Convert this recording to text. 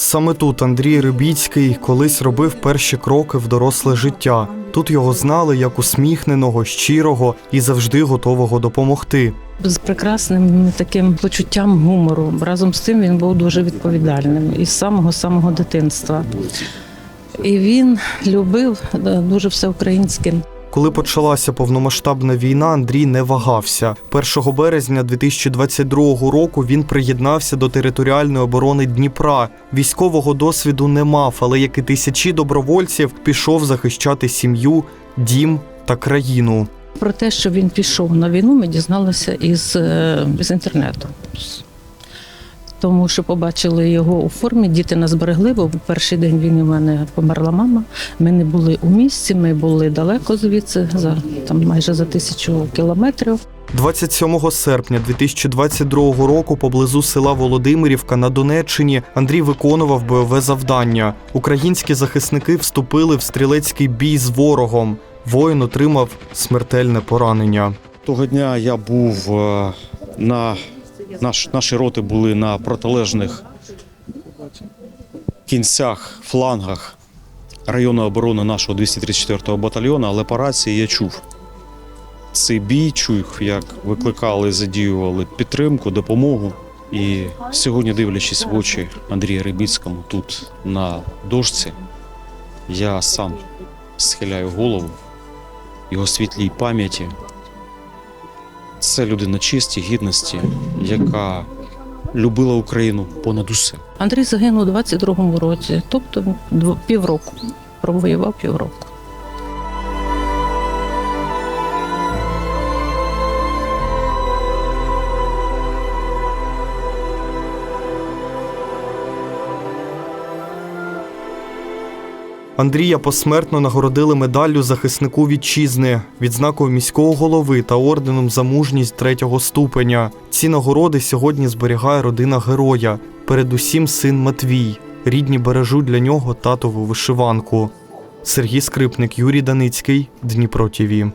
Саме тут Андрій Рибіцький колись робив перші кроки в доросле життя. Тут його знали як усміхненого, щирого і завжди готового допомогти. з прекрасним таким почуттям гумору. Разом з тим він був дуже відповідальним із самого самого дитинства. І він любив е, дуже все українське. Коли почалася повномасштабна війна, Андрій не вагався. 1 березня 2022 року він приєднався до територіальної оборони Дніпра. Військового досвіду не мав, але як і тисячі добровольців, пішов захищати сім'ю, дім та країну. Про те, що він пішов на війну, ми дізналися із, е, з інтернету. Тому що побачили його у формі, діти нас берегли, бо в перший день війни в мене померла мама. Ми не були у місті, ми були далеко звідси, за там майже за тисячу кілометрів. 27 серпня 2022 року поблизу села Володимирівка на Донеччині Андрій виконував бойове завдання. Українські захисники вступили в стрілецький бій з ворогом. Воїн отримав смертельне поранення. Того дня я був е, на наш, наші роти були на протилежних кінцях, флангах районної оборони нашого 234-го батальйону, але по рації я чув цей бій, чув, як викликали, задіювали підтримку, допомогу. І сьогодні, дивлячись в очі Андрія Рибіцькому тут на дошці, я сам схиляю голову його світлій пам'яті. Це людина честі, гідності, яка любила Україну понад усе. Андрій загинув у 22-му році, тобто півроку. Провоював півроку. Андрія посмертно нагородили медаллю захиснику вітчизни, відзнакою міського голови та орденом за мужність третього ступеня. Ці нагороди сьогодні зберігає родина героя, передусім син Матвій. Рідні бережуть для нього татову вишиванку. Сергій Скрипник, Юрій Даницький, Дніпро ТІВІ.